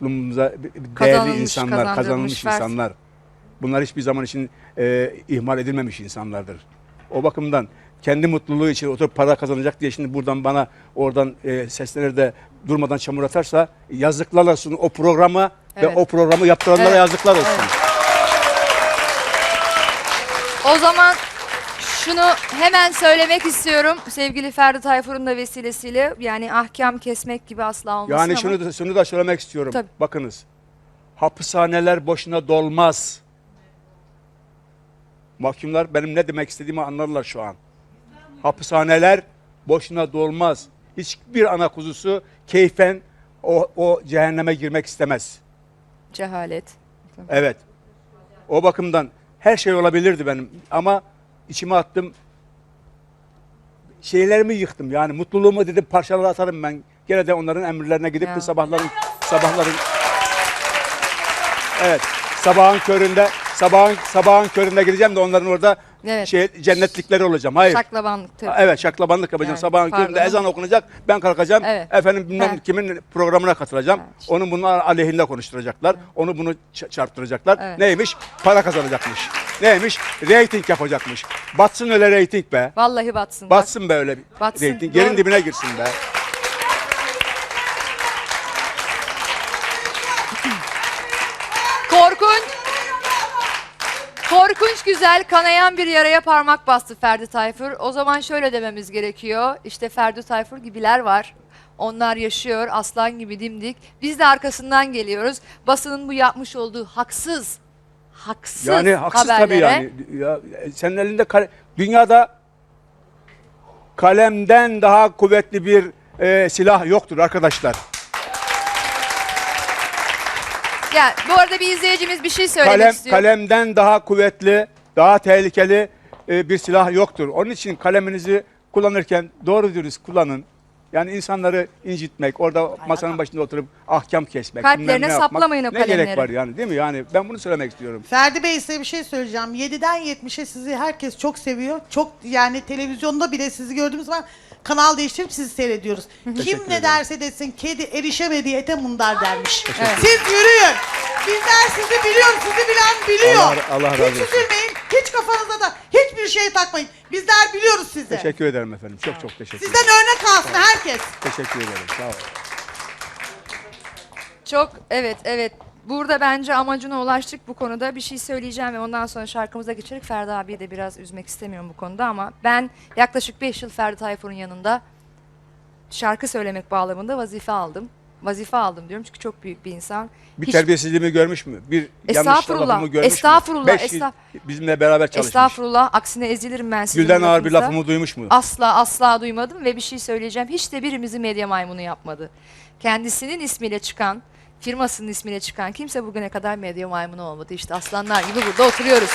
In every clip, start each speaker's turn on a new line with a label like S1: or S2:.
S1: toplumumuza değerli
S2: Kazanılmış,
S1: insanlar, kazanılmış
S2: vers-
S1: insanlar. Bunlar hiçbir zaman için e, ihmal edilmemiş insanlardır. O bakımdan kendi mutluluğu için oturup para kazanacak diye şimdi buradan bana oradan e, seslenir de durmadan çamur atarsa yazıklar olsun o programa
S2: Evet.
S1: ve o programı yaptıranlara
S2: Evet.
S1: yazıklar olsun.
S2: O zaman şunu hemen söylemek istiyorum sevgili Ferdi Tayfur'un da vesilesiyle yani ahkam kesmek gibi asla olmasın
S1: Yani
S2: ama
S1: şunu da, şunu da söylemek istiyorum.
S2: Tabii.
S1: Bakınız. Hapishaneler boşuna dolmaz. Mahkumlar benim ne demek istediğimi anlarlar şu an. Hapishaneler boşuna dolmaz. Hiçbir ana kuzusu keyfen o, o cehenneme girmek istemez.
S2: cehalet.
S1: Evet. O bakımdan her şey olabilirdi benim ama içime attım. Şeylerimi yıktım yani mutluluğumu dedim parçalara atarım ben. Gene de onların emirlerine gidip
S2: Ya.
S1: de sabahların sabahların Evet. Sabahın köründe sabahın sabahın köründe gideceğim de onların orada
S2: Evet.
S1: şey cennetlikleri olacağım. Hayır.
S2: Şaklabanlık tabii.
S1: Evet şaklabanlık yapacağım.
S2: Yani,
S1: Sabahın
S2: pardon.
S1: köründe ezan okunacak. Ben kalkacağım.
S2: Evet.
S1: Efendim bilmem
S2: Evet.
S1: kimin programına katılacağım.
S2: Evet, işte.
S1: Onun bunun aleyhinde konuşturacaklar. Onu bunu ç- çarptıracaklar.
S2: Evet.
S1: Neymiş? Para kazanacakmış. Neymiş? Rating yapacakmış. Batsın öyle rating be.
S2: Vallahi batsın.
S1: Batsın be öyle bir
S2: Batsın,
S1: rating. Yerin
S2: doğru.
S1: dibine girsin be.
S2: Korkunç. Korkunç güzel kanayan bir yaraya parmak bastı Ferdi Tayfur. O zaman şöyle dememiz gerekiyor. İşte Ferdi Tayfur gibiler var. Onlar yaşıyor aslan gibi dimdik. Biz de arkasından geliyoruz. Basının bu yapmış olduğu haksız, haksız
S1: Yani haksız tabii
S2: haberlere
S1: yani. Ya, senin elinde kale- dünyada kalemden daha kuvvetli bir e, silah yoktur arkadaşlar.
S2: Ya bu arada bir izleyicimiz bir şey söylemek
S1: Kalem
S2: istiyor.
S1: kalemden daha kuvvetli, daha tehlikeli e, bir silah yoktur. Onun için kaleminizi kullanırken doğru dürüst kullanın. Yani insanları incitmek, orada masanın başında oturup ahkam kesmek,
S2: Kalplerine
S1: bilmem ne yapmak,
S2: saplamayın o
S1: Ne gerek
S2: kalemleri.
S1: var yani değil mi? Yani ben bunu söylemek istiyorum.
S3: Ferdi Bey size bir şey söyleyeceğim. 7'den 70'e sizi herkes çok seviyor. Çok yani televizyonda bile sizi gördüğümüz zaman kanal değiştirip sizi seyrediyoruz. Kim ne derse desin kedi erişemediği ete mundar dermiş.
S2: Evet.
S3: Siz yürüyün. Bizler sizi biliyoruz. Sizi bilen biliyor.
S1: Allah- Allah razı
S3: hiç
S1: olsun.
S3: üzülmeyin. Hiç kafanıza da hiçbir şey takmayın. Bizler biliyoruz sizi.
S1: Teşekkür ederim efendim. Çok çok teşekkür
S3: Sizden
S1: ederim.
S3: örnek alsın herkes.
S1: Teşekkür ederim. Sağ olun.
S2: Çok evet evet. Burada bence amacına ulaştık bu konuda. Bir şey söyleyeceğim ve ondan sonra şarkımıza geçerek Ferdi abiyi de biraz üzmek istemiyorum bu konuda ama ben yaklaşık 5 yıl Ferdi Tayfur'un yanında şarkı söylemek bağlamında vazife aldım. Vazife aldım diyorum çünkü çok büyük bir insan.
S1: Bir
S2: Hiç-
S1: terbiyesizliğimi görmüş mü? Bir yanlış
S2: Estağfurullah,
S1: lafımı görmüş
S2: estağfurullah,
S1: mü? Beş yıl
S2: estağ-
S1: bizimle beraber çalışmış.
S2: Estağfurullah aksine ezilirim ben sizin
S1: Gülden ağır bir lafımı duymuş mu?
S2: Asla asla duymadım ve bir şey söyleyeceğim. Hiç de birimizi medya maymunu yapmadı. Kendisinin ismiyle çıkan, firmasının ismiyle çıkan kimse bugüne kadar medya maymunu olmadı. İşte aslanlar gibi burada oturuyoruz.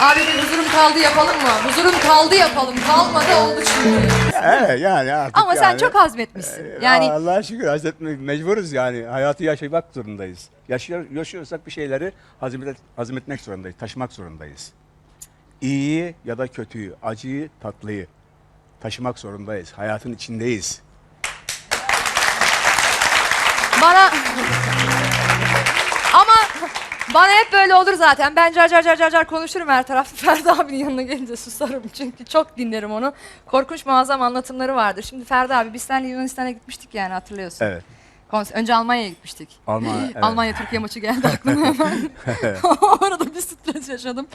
S2: Abi bir huzurum kaldı yapalım mı? Huzurum kaldı yapalım. Kalmadı oldu çünkü.
S1: Evet yani artık
S2: Ama sen
S1: yani.
S2: çok hazmetmişsin. Yani
S1: Allah'a şükür hazretmek mecburuz yani. Hayatı yaşamak zorundayız. Yaşıyor, yaşıyorsak bir şeyleri hazmet, hazmetmek zorundayız, taşımak zorundayız. İyiyi ya da kötüyü, acıyı, tatlıyı taşımak zorundayız. Hayatın içindeyiz.
S2: Bana... Ama bana hep böyle olur zaten. Ben car car car car car konuşurum her tarafta. Ferdi abinin yanına gelince susarım çünkü çok dinlerim onu. Korkunç muazzam anlatımları vardır. Şimdi Ferdi abi biz seninle Yunanistan'a gitmiştik yani hatırlıyorsun.
S1: Evet.
S2: Konser- Önce Almanya'ya gitmiştik.
S1: Almanya, evet.
S2: Almanya Türkiye maçı geldi aklıma hemen. Orada bir stres yaşadım.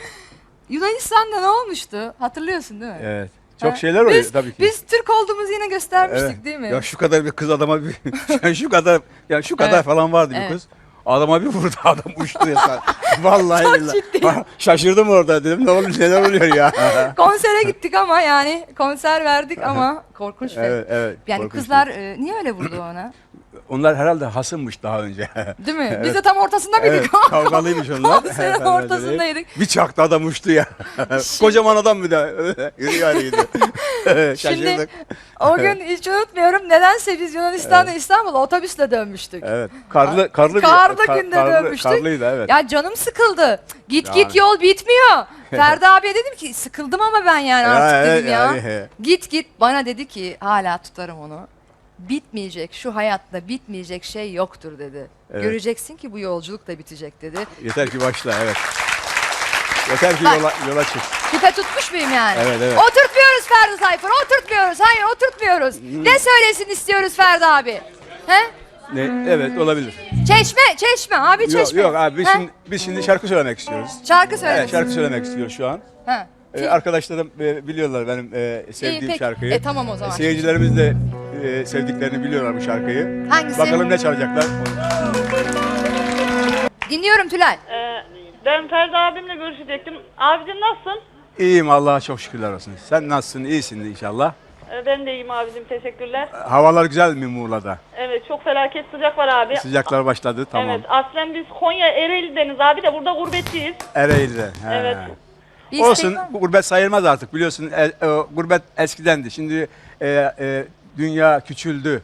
S2: Yunanistan'da ne olmuştu? Hatırlıyorsun değil mi?
S1: Evet. Çok
S2: Ha,
S1: şeyler oluyor
S2: biz,
S1: tabii ki.
S2: Biz Türk olduğumuzu yine göstermiştik
S1: Evet.
S2: değil mi?
S1: Ya şu kadar bir kız adama bir yani şu kadar ya şu kadar
S2: Evet.
S1: falan vardı bir
S2: Evet.
S1: kız. Adama bir vurdu adam uçtu ya. sen. Vallahi
S2: Çok
S1: billahi.
S2: ciddi.
S1: Şaşırdım orada dedim ne oluyor neler oluyor ya.
S2: Konsere gittik ama yani konser verdik ama korkunç. ve-
S1: evet evet.
S2: Yani
S1: korkunç
S2: kızlar e, niye öyle vurdu ona?
S1: Onlar herhalde hasımmış daha önce.
S2: Değil mi? Biz de tam ortasında mıydık?
S1: evet, kavgalıymış onlar.
S2: Konserin
S1: Efendim
S2: ortasındaydık.
S1: Bir çaktı adam uçtu ya. Kocaman adam bir de. Yürü yarıydı. Şaşırdık.
S2: O gün hiç unutmuyorum. Nedense biz Yunanistan'da İstanbul'a otobüsle dönmüştük.
S1: Evet. Karlı karlı bir
S2: Karlı
S1: kar-
S2: günde
S1: karlı-
S2: dönmüştük.
S1: Karlıydı evet.
S2: Ya canım sıkıldı. Git
S1: Yani.
S2: git yol bitmiyor. Ferdi abiye dedim ki sıkıldım ama ben yani
S1: Ya,
S2: artık
S1: evet,
S2: dedim ya.
S1: yani.
S2: Git git bana dedi ki hala tutarım onu. Bitmeyecek, şu hayatta bitmeyecek şey yoktur dedi.
S1: Evet.
S2: Göreceksin ki bu yolculuk da bitecek dedi.
S1: Yeter ki başla evet. Yeter ki
S2: Bak.
S1: yola, yola çık.
S2: Küpe tutmuş muyum yani?
S1: Evet, evet.
S2: Oturtmuyoruz Ferdi Tayfur, oturtmuyoruz. Hayır oturtmuyoruz. Ne söylesin istiyoruz Ferdi abi? He?
S1: Ne? Evet olabilir.
S2: Çeşme, çeşme abi çeşme.
S1: Yok, yok abi biz
S2: He?
S1: şimdi, biz şimdi şarkı söylemek istiyoruz.
S2: Şarkı söylemek
S1: Evet, şarkı söylemek istiyor şu an.
S2: Ha.
S1: Ee, arkadaşlarım e, biliyorlar benim e, sevdiğim
S2: peki.
S1: şarkıyı.
S2: E, tamam o zaman.
S1: Seyircilerimiz de e, sevdiklerini biliyorlar bu şarkıyı.
S2: Hangisi?
S1: Bakalım ne çalacaklar.
S2: Dinliyorum Tülay.
S4: Ee, ben Ferdi abimle görüşecektim. Abicim nasılsın?
S1: İyiyim Allah'a çok şükürler olsun. Sen nasılsın? İyisin inşallah.
S4: Ee, ben de iyiyim abicim teşekkürler.
S1: Havalar güzel mi Muğla'da?
S4: Evet çok felaket sıcak var abi.
S1: Sıcaklar başladı tamam.
S4: Evet aslen biz Konya Ereğli'deniz abi de burada gurbetçiyiz.
S1: Ereğli'de. he.
S4: Evet.
S2: Bir
S1: Olsun
S2: var mı?
S1: bu gurbet sayılmaz artık biliyorsun e, e, gurbet eskidendi. Şimdi e, e, dünya küçüldü.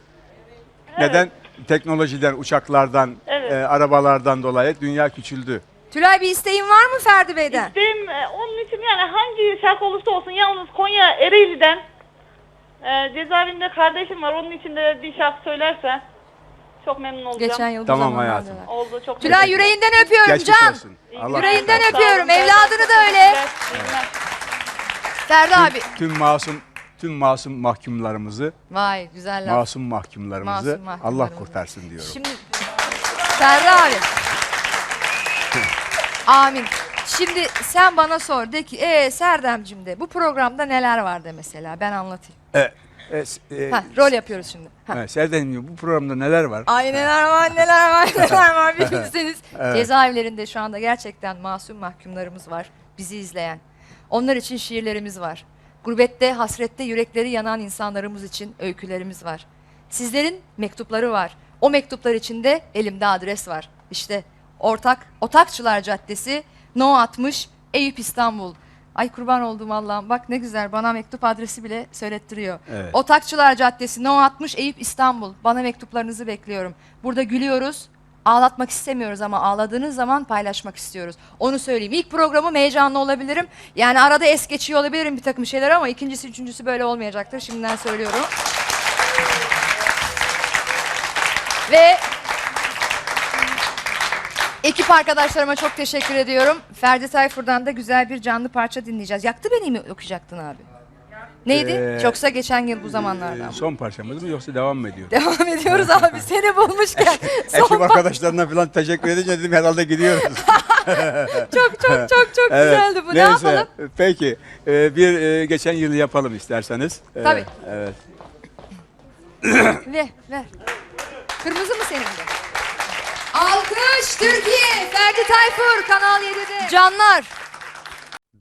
S1: Neden? Teknolojiden, uçaklardan,
S4: Evet.
S1: e, arabalardan dolayı dünya küçüldü.
S2: Tülay bir isteğin var mı Ferdi Bey'den?
S4: Benim e, onun için yani hangi şarkı olursa olsun yalnız Konya Ereğli'den e, cezaevinde kardeşim var onun için de bir şarkı söylerse çok memnun olacağım.
S2: Geçen yıl bu
S1: Tamam
S2: zamanlarda
S1: hayatım.
S2: var.
S4: Oldu çok
S2: Tülay yüreğinden öpüyorum
S1: Geçmiş
S2: Can.
S1: olsun. Allah.
S2: Yüreğinden
S4: Sağ olun,
S2: öpüyorum, evladını da öyle.
S4: İyi günler.
S2: Ferdi abi.
S1: tüm masum tüm masum mahkumlarımızı,
S2: Vay güzel laf.
S1: masum mahkumlarımızı
S2: Masum mahkumlarımızı.
S1: Allah kurtarsın diyorum.
S2: Şimdi Ferdi abi. Amin. Şimdi sen bana sor de ki ee Serdemcim de bu programda neler var de mesela ben anlatayım.
S1: E, e, s- e,
S2: Ha, rol yapıyoruz şimdi. Ha.
S1: evet, Serdar'cığım, bu programda neler var?
S2: Ay neler var neler var neler var bir bilseniz. Cezaevlerinde şu anda gerçekten masum mahkumlarımız var bizi izleyen. Onlar için şiirlerimiz var. Gurbette, hasrette yürekleri yanan insanlarımız için öykülerimiz var. Sizlerin mektupları var. O mektuplar içinde elimde adres var. İşte ortak Otakçılar Caddesi No 60 Eyüp İstanbul. Ay kurban olduğum Allah'ım bak ne güzel bana mektup adresi bile söylettiriyor.
S1: Evet.
S2: Otakçılar Caddesi No 60 Eyüp İstanbul. Bana mektuplarınızı bekliyorum. Burada gülüyoruz. Ağlatmak istemiyoruz ama ağladığınız zaman paylaşmak istiyoruz. Onu söyleyeyim. İlk programım heyecanlı olabilirim. Yani arada es geçiyor olabilirim bir takım şeyler ama ikincisi üçüncüsü böyle olmayacaktır. Şimdiden söylüyorum. Ve ekip arkadaşlarıma çok teşekkür ediyorum. Ferdi Tayfur'dan da güzel bir canlı parça dinleyeceğiz. Yaktı beni mi okuyacaktın abi? Neydi?
S1: Ee,
S2: Yoksa geçen yıl bu zamanlarda.
S1: E,
S2: mı?
S1: son parçamız mı yoksa devam mı ediyor?
S2: Devam ediyoruz abi seni bulmuşken. Son
S1: Ekip
S2: par-
S1: arkadaşlarına falan teşekkür edince dedim herhalde gidiyoruz.
S2: çok çok çok çok
S1: Evet,
S2: güzeldi bu. Ne
S1: neyse,
S2: yapalım?
S1: Peki e, bir e, geçen yılı yapalım isterseniz. E,
S2: Tabii.
S1: Evet.
S2: Ver ver. Kırmızı mı senin de? Alkış Türkiye. Ferdi Tayfur Kanal 7'de. Canlar.